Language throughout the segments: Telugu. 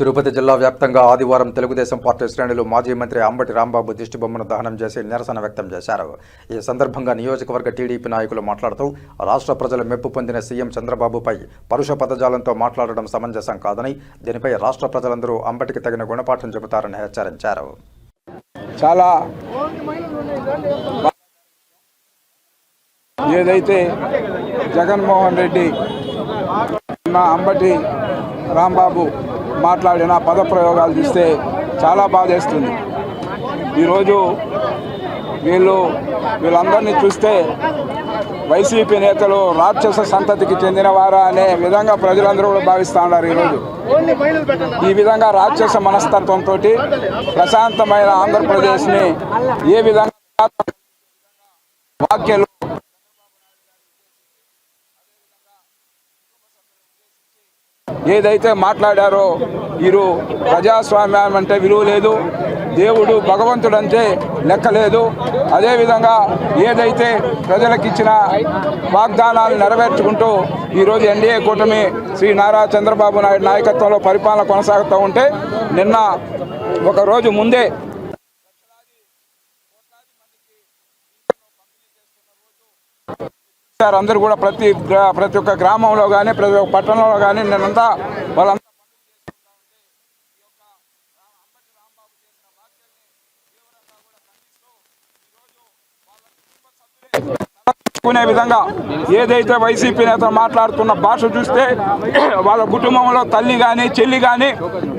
తిరుపతి జిల్లా వ్యాప్తంగా ఆదివారం తెలుగుదేశం పార్టీ శ్రేణులు మాజీ మంత్రి అంబటి రాంబాబు దిష్టిబొమ్మను దహనం చేసి నిరసన వ్యక్తం చేశారు. ఈ సందర్భంగా నియోజకవర్గ టీడీపీ నాయకులు మాట్లాడుతూ రాష్ట్ర ప్రజలు మెప్పు పొందిన సీఎం చంద్రబాబుపై పరుష పదజాలంతో మాట్లాడడం సమంజసం కాదని దీనిపై రాష్ట్ర ప్రజలందరూ అంబటికి తగిన గుణపాఠం చెబుతారని హెచ్చరించారు. చాలా ఏదైతే జగన్మోహన్ రెడ్డి అంబటి రాంబాబు మాట్లాడిన పదప్రయోగాలు చూస్తే చాలా బాధేస్తుంది. ఈరోజు వీళ్ళు వీళ్ళందరినీ చూస్తే వైసీపీ నేతలు రాక్షస సంతతికి చెందినవారా అనే విధంగా ప్రజలందరూ కూడా భావిస్తూ ఉన్నారు ఈరోజు. ఈ విధంగా రాక్షస మనస్తత్వంతో ప్రశాంతమైన ఆంధ్రప్రదేశ్ని ఏ విధంగా వాక్యలు ఏదైతే మాట్లాడారో వీరు ప్రజాస్వామ్యం అంటే విలువ లేదు దేవుడు భగవంతుడు అంటే లెక్కలేదు అదేవిధంగా ఏదైతే ప్రజలకు ఇచ్చిన వాగ్దానాలు నెరవేర్చుకుంటూ ఈరోజు ఎన్డీఏ కూటమి శ్రీ నారా చంద్రబాబు నాయుడు నాయకత్వంలో పరిపాలన కొనసాగుతూ ఉంటే నిన్న ఒకరోజు ముందే సార్ అందరూ కూడా ప్రతి గ్రా- ప్రతి ఒక్క గ్రామంలో కానీ ప్రతి ఒక్క పట్టణంలో కానీ నేనంతా వాళ్ళంతా కునే విధంగా ఏదైతే వైసీపీ నేత మాట్లాడుతున్న భాష చూస్తే వాళ్ళ కుటుంబంలో తల్లి కానీ చెల్లి కానీ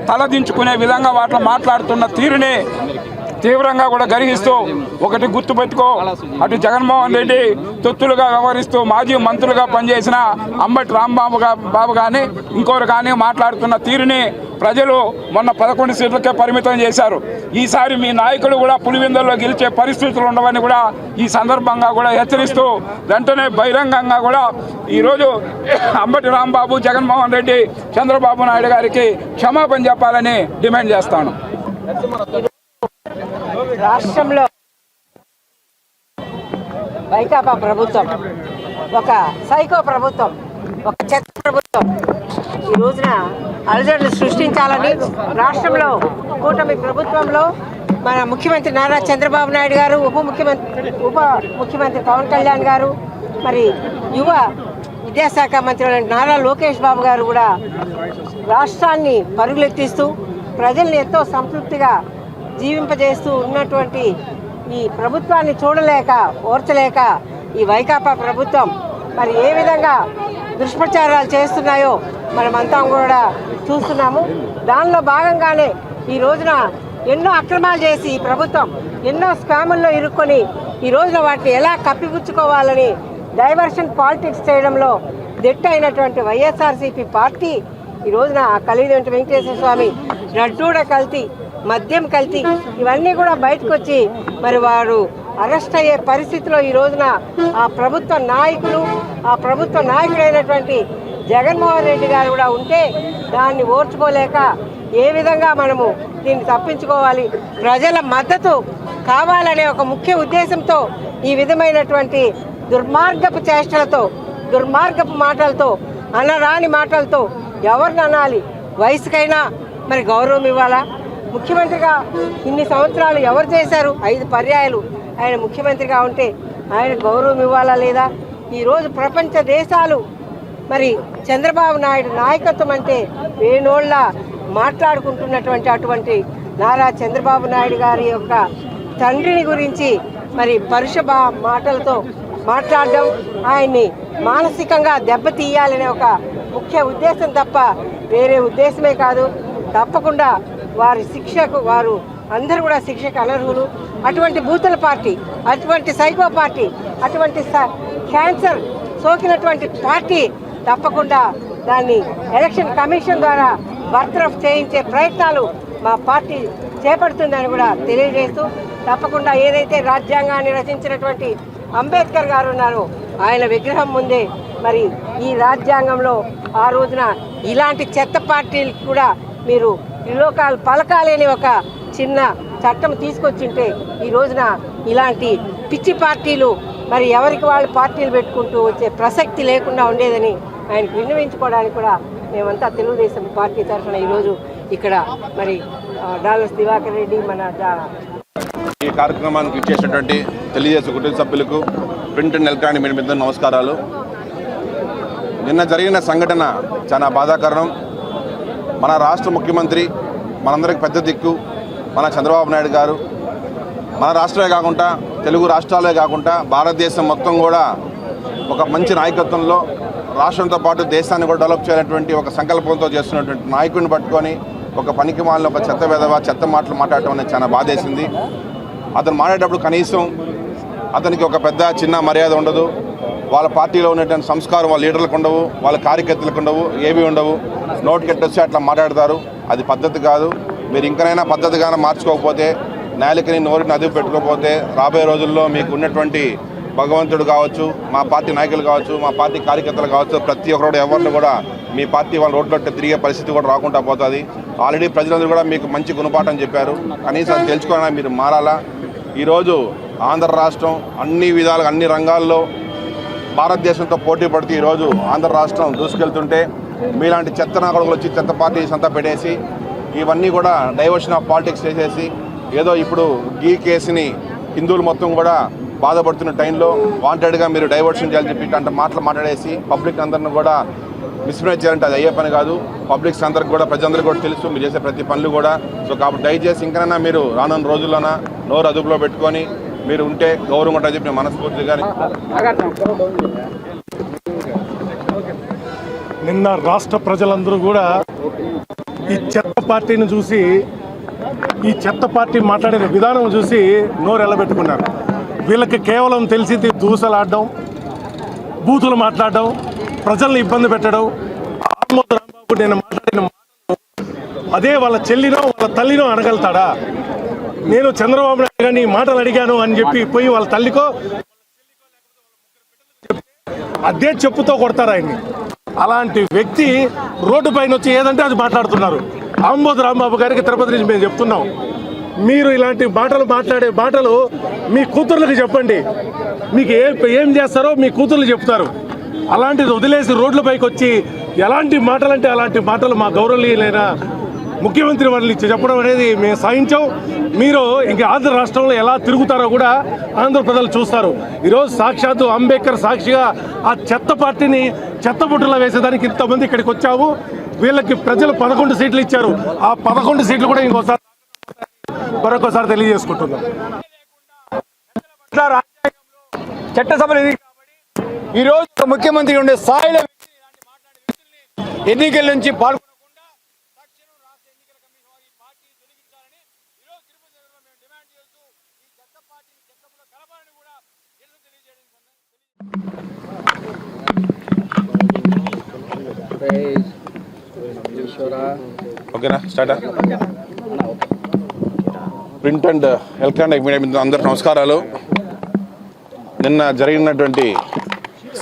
తలదించుకునే విధంగా వాటిలో మాట్లాడుతున్న తీరుని తీవ్రంగా కూడా గర్హిస్తూ ఒకటి గుర్తుపెట్టుకో అటు జగన్మోహన్ రెడ్డి తొత్తులుగా వ్యవహరిస్తూ మాజీ మంత్రులుగా పనిచేసిన అంబటి రాంబాబు బాబు కానీ ఇంకోరు కానీ మాట్లాడుతున్న తీరుని ప్రజలు మొన్న పదకొండు సీట్లకే పరిమితం చేశారు. ఈసారి మీ నాయకులు కూడా పులివిందల్లో గెలిచే పరిస్థితులు ఉండవని కూడా ఈ సందర్భంగా కూడా హెచ్చరిస్తూ వెంటనే బహిరంగంగా కూడా ఈరోజు అంబటి రాంబాబు జగన్మోహన్ రెడ్డి చంద్రబాబు నాయుడు గారికి క్షమాపణ చెప్పాలని డిమాండ్ చేస్తాను. రాష్ట్రంలో వైకాపా ప్రభుత్వం ఒక సైకో ప్రభుత్వం ఒక చెత్త ప్రభుత్వం ఈ రోజున అలజడులు సృష్టించాలని రాష్ట్రంలో కూటమి ప్రభుత్వంలో మన ముఖ్యమంత్రి నారా చంద్రబాబు నాయుడు గారు ఉప ముఖ్యమంత్రి ఉప ముఖ్యమంత్రి పవన్ కళ్యాణ్ గారు మరి యువ విద్యాశాఖ మంత్రి నారా లోకేష్ బాబు గారు కూడా రాష్ట్రాన్ని పరుగులెత్తిస్తూ ప్రజల్ని ఎంతో సంతృప్తిగా జీవింపజేస్తూ ఉన్నటువంటి ఈ ప్రభుత్వాన్ని చూడలేక ఓర్చలేక ఈ వైకాపా ప్రభుత్వం మరి ఏ విధంగా దుష్ప్రచారాలు చేస్తున్నాయో మనమంతా కూడా చూస్తున్నాము. దానిలో భాగంగానే ఈ రోజున ఎన్నో అక్రమాలు చేసి ఈ ప్రభుత్వం ఎన్నో స్కాముల్లో ఇరుక్కొని ఈ రోజున వాటిని ఎలా కప్పిపుచ్చుకోవాలని డైవర్షన్ పాలిటిక్స్ చేయడంలో దిట్ట అయినటువంటి వైఎస్ఆర్సీపీ పార్టీ ఈ రోజున ఆ కలిగినటువంటి వెంకటేశ్వర స్వామి నడ్డూడ కల్తీ మద్యం కల్తీ. ఇవన్నీ కూడా బయటకు వచ్చి మరి వారు అరెస్ట్ అయ్యే పరిస్థితిలో ఈ రోజున ఆ ప్రభుత్వ నాయకులు ఆ ప్రభుత్వ నాయకుడైనటువంటి జగన్మోహన్ రెడ్డి గారు కూడా ఉంటే దాన్ని ఓర్చుకోలేక ఏ విధంగా మనము దీన్ని తప్పించుకోవాలి? ప్రజల మద్దతు కావాలనే ఒక ముఖ్య ఉద్దేశంతో ఈ విధమైనటువంటి దుర్మార్గపు చేష్టలతో దుర్మార్గపు మాటలతో అనరాని మాటలతో ఎవరిని అనాలి? వయసుకైనా మరి గౌరవం ఇవ్వాలా? ముఖ్యమంత్రిగా ఇన్ని సంవత్సరాలు ఎవరు చేశారు? ఐదు పర్యాయాలు. ఆయన ముఖ్యమంత్రిగా ఉంటే ఆయన గౌరవం ఇవ్వాలా లేదా? ఈరోజు ప్రపంచ దేశాలు మరి చంద్రబాబు నాయుడు నాయకత్వం అంటే వేణోళ్ళ మాట్లాడుకుంటున్నటువంటి అటువంటి నారా చంద్రబాబు నాయుడు గారి యొక్క తండ్రిని గురించి మరి పరుష మాటలతో మాట్లాడడం ఆయన్ని మానసికంగా దెబ్బతీయాలనే ఒక ముఖ్య ఉద్దేశం తప్ప వేరే ఉద్దేశమే కాదు. తప్పకుండా వారి శిక్షకు వారు అందరూ కూడా శిక్షకు అనర్హులు. అటువంటి బూతుల పార్టీ అటువంటి సైకో పార్టీ అటువంటి స- క్యాన్సర్ సోకినటువంటి పార్టీ తప్పకుండా దాన్ని ఎలక్షన్ కమిషన్ ద్వారా బర్తరఫ్ చేయించే ప్రయత్నాలు మా పార్టీ చేపడుతుందని కూడా తెలియజేస్తూ తప్పకుండా ఏదైతే రాజ్యాంగాన్ని రచించినటువంటి అంబేద్కర్ గారు ఉన్నారో ఆయన విగ్రహం ముందే మరి ఈ రాజ్యాంగంలో ఆ రోజున ఇలాంటి చెత్త పార్టీలు కూడా మీరు త్రిలోకాలు పలకాలేని ఒక చిన్న చట్టం తీసుకొచ్చింటే ఈ రోజున ఇలాంటి పిచ్చి పార్టీలు మరి ఎవరికి వాళ్ళు పార్టీలు పెట్టుకుంటూ వచ్చే ప్రసక్తి లేకుండా ఉండేదని ఆయనకు విన్నవించుకోవడానికి కూడా మేమంతా తెలుగుదేశం పార్టీ తరఫున ఈరోజు ఇక్కడ మరి డాలర్స్ దివాకర్ రెడ్డి మన ఈ కార్యక్రమానికి ఇచ్చేసినటువంటి తెలుగుదేశం కుటుంబ సభ్యులకు ప్రింట్ అండ్ ఎలక్ట్రానిక్ మీడియా మీద నమస్కారాలు. నిన్న జరిగిన సంఘటన చాలా బాధాకరం. మన రాష్ట్ర ముఖ్యమంత్రి మనందరికి పెద్ద దిక్కు మన చంద్రబాబు నాయుడు గారు. మన రాష్ట్రమే కాకుండా తెలుగు రాష్ట్రాలే కాకుండా భారతదేశం మొత్తం కూడా ఒక మంచి నాయకత్వంలో రాష్ట్రంతో పాటు దేశాన్ని కూడా డెవలప్ చేయాలనేటువంటి ఒక సంకల్పంతో చేస్తున్నటువంటి నాయకుడిని పట్టుకొని ఒక పనికి మాలిన ఒక చెత్త వెధవ చెత్త మాటలు మాట్లాడటం అనేది చాలా బాధేసింది. అతను మాట్లాడేటప్పుడు కనీసం అతనికి ఒక పెద్ద చిన్న మర్యాద ఉండదు. వాళ్ళ పార్టీలో ఉన్నటువంటి సంస్కారం వాళ్ళ లీడర్లకు ఉండవు వాళ్ళ కార్యకర్తలకు ఉండవు ఏమీ ఉండవు. నోటికెట్టొచ్చి అట్లా మాట్లాడతారు. అది పద్ధతి కాదు. మీరు ఇంకనైనా పద్ధతిగానే మార్చుకోకపోతే నేలకిని నోటిని అదుపు పెట్టుకోకపోతే రాబోయే రోజుల్లో మీకు ఉన్నటువంటి భగవంతుడు కావచ్చు మా పార్టీ నాయకులు కావచ్చు మా పార్టీ కార్యకర్తలు కావచ్చు ప్రతి ఒక్కరు ఎవరిని కూడా మీ పార్టీ వాళ్ళ రోడ్లో తిరిగే పరిస్థితి కూడా రాకుండా పోతుంది. ఆల్రెడీ ప్రజలందరూ కూడా మీకు మంచి గుణపాఠం చెప్పారు. కనీసం తెలుసుకోవాలని మీరు మారాలా? ఈరోజు ఆంధ్ర రాష్ట్రం అన్ని విధాలుగా అన్ని రంగాల్లో భారతదేశంతో పోటీ పడుతూ ఈరోజు ఆంధ్ర రాష్ట్రం దూసుకెళ్తుంటే మీలాంటి చెత్త నాయకులు వచ్చి చెత్త పార్టీస్ అంతా పెట్టేసి ఇవన్నీ కూడా డైవర్షన్ ఆఫ్ పాలిటిక్స్ చేసేసి ఏదో ఇప్పుడు గీ కేసుని హిందువులు మొత్తం కూడా బాధపడుతున్న టైంలో వాంటెడ్గా మీరు డైవర్షన్ చేయాలని చెప్పి అంటే మాటలు మాట్లాడేసి పబ్లిక్ అందరిని కూడా మిస్మేజ్ చేయాలంటే అది అయ్యే పని కాదు. పబ్లిక్స్ అందరికి కూడా ప్రజలందరికీ కూడా తెలుసు మీరు చేసే ప్రతి పనులు కూడా. సో కాబట్టి దయచేసి ఇంకనైనా మీరు రానున్న రోజుల్లోన నోరు అదుపులో పెట్టుకొని మీరు ఉంటే గౌరవం ఉంటా చెప్పి మనస్ఫూర్తిగా నిన్న రాష్ట్ర ప్రజలందరూ కూడా ఈ చెత్త పార్టీని చూసి ఈ చెత్త పార్టీ మాట్లాడిన విధానం చూసి నోరు ఎల్లబెట్టుకున్నారు వీళ్ళకి కేవలం తెలిసింది దూసలాడడం బూతులు మాట్లాడడం ప్రజల్ని ఇబ్బంది పెట్టడం ఆమోద రాంబాబు నేను మాట్లాడిన అదే వాళ్ళ చెల్లినో వాళ్ళ తల్లినో అనగలుగుతాడా? నేను చంద్రబాబు నాయుడు గారిని మాటలు అడిగాను అని చెప్పి పోయి వాళ్ళ తల్లికో అదే చెప్పుతో కొడతారు ఆయన్ని. అలాంటి వ్యక్తి రోడ్డు పైన వచ్చి ఏదంటే అది మాట్లాడుతున్నారు. ఆంబోద్ రాంబాబు గారికి తిరుపతి నుంచి మేము చెప్తున్నాం. మీరు ఇలాంటి మాటలు మాట్లాడే మాటలు మీ కూతుర్లకు చెప్పండి. మీకు ఏ ఏం చేస్తారో మీ కూతుర్లు చెప్తారు. అలాంటిది వదిలేసి రోడ్లపైకి వచ్చి ఎలాంటి మాటలు అంటే అలాంటి మాటలు మా గౌరవనీయులైన ముఖ్యమంత్రి వాళ్ళు చెప్పడం అనేది మేము సాధించాం మీరు ఇంక ఆంధ్ర రాష్ట్రంలో ఎలా తిరుగుతారో కూడా ఆంధ్ర ప్రజలు చూస్తారు. ఈరోజు సాక్షాత్తు అంబేద్కర్ సాక్షిగా ఆ చెత్త పార్టీని చెత్త బుట్టలో వేసేదానికి ఇంతమంది ఇక్కడికి వచ్చాము వీళ్ళకి ప్రజలు పదకొండు సీట్లు ఇచ్చారు. ఆ పదకొండు సీట్లు కూడా ఇంకోసారి మరొకసారి తెలియజేసుకుంటున్నాం. చట్టసభలు ఈరోజు ఈ రోజు ముఖ్యమంత్రి ఉండే స్థాయిలో ఎన్నికల నుంచి పాల్గొనకుండా తక్షణం రాష్ట్ర ఎన్నికల కమిషన్ వారు ఈ పార్టీని తొలగించాలని ఈ తిరుపతి నగరంలో మేము డిమాండ్ చేస్తూ ఈ చెత్త పార్టీని చట్టంలో కలపాలని కూడా నిరసన తెలియజేయడం ఓకేనా? Start print and electronic media మీద అందరికి నమస్కారాలు. నిన్న జరిగినటువంటి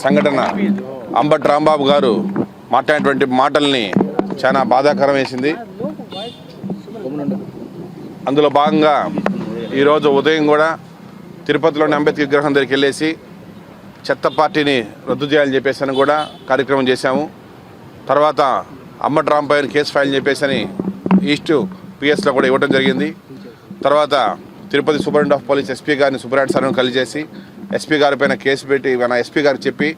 సంఘటన అంబట్ రాంబాబు గారు మాట్లాడినటువంటి మాటల్ని చాలా బాధాకరం వేసింది. అందులో భాగంగా ఈరోజు ఉదయం కూడా తిరుపతిలోని అంబేద్కర్ విగ్రహం దగ్గరికి వెళ్ళేసి చెత్త పార్టీని రద్దు చేయాలని చెప్పేసి అని కూడా కార్యక్రమం చేశాము. తర్వాత అమ్మటి పైన కేసు ఫైల్ చెప్పేసి ఈస్ట్ పిఎస్లో కూడా ఇవ్వడం జరిగింది. తర్వాత Tirupati superintendent of police SP గారిని సుబ్రాట్ సార్ను కలిసేసి ఎస్పీ గారి పైన కేసు పెట్టి మన ఎస్పీ గారు చెప్పి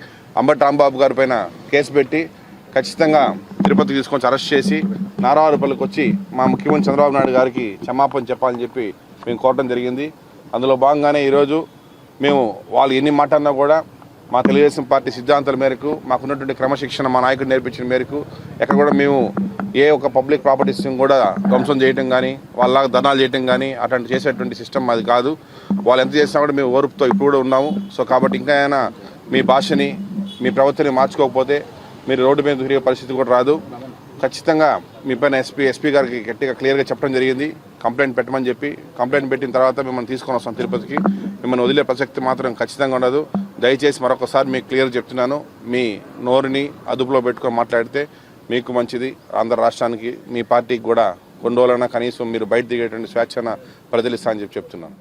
అంబట్ రాంబాబు గారి పైన కేసు పెట్టి ఖచ్చితంగా తిరుపతి తీసుకొని అరెస్ట్ చేసి నారావారిపల్లికి వచ్చి మా ముఖ్యమంత్రి చంద్రబాబు నాయుడు గారికి క్షమాపణ చెప్పాలని చెప్పి మేము కోరడం జరిగింది. అందులో భాగంగానే ఈరోజు మేము వాళ్ళు ఎన్ని మాట్లాడినా కూడా మా తెలుగుదేశం పార్టీ సిద్ధాంతాల మేరకు మాకున్నటువంటి క్రమశిక్షణ మా నాయకుడు నేర్పించిన మేరకు ఎక్కడ కూడా మేము ఏ ఒక పబ్లిక్ ప్రాపర్టీస్ కూడా ధ్వంసం చేయటం కానీ వాళ్ళ ధనాలు చేయటం కానీ అటువంటి చేసేటువంటి సిస్టమ్ అది కాదు. వాళ్ళు ఎంత చేసినా కూడా మేము ఓర్పుతో ఇప్పుడు కూడా ఉన్నాము. సో కాబట్టి ఇంకా అయినా మీ భాషని మీ ప్రవర్తనని మార్చుకోకపోతే మీరు రోడ్డు మీద తిరిగే పరిస్థితి కూడా రాదు. ఖచ్చితంగా మీ పైన ఎస్పీ ఎస్పీ గారికి గట్టిగా క్లియర్గా చెప్పడం జరిగింది. కంప్లైంట్ పెట్టమని చెప్పి కంప్లైంట్ పెట్టిన తర్వాత మిమ్మల్ని తీసుకొని వస్తాం తిరుపతికి. మిమ్మల్ని వదిలే ప్రసక్తి మాత్రం ఖచ్చితంగా ఉండదు. దయచేసి మరొకసారి మీకు క్లియర్ చెప్తున్నాను. మీ నోరుని అదుపులో పెట్టుకొని మాట్లాడితే మీకు మంచిది. ఆంధ్ర రాష్ట్రానికి మీ పార్టీకి కూడా కొన్ని రోజులైనా కనీసం మీరు బయట దిగేటువంటి స్వేచ్ఛన ప్రజలిస్తా అని చెప్పి చెప్తున్నాను.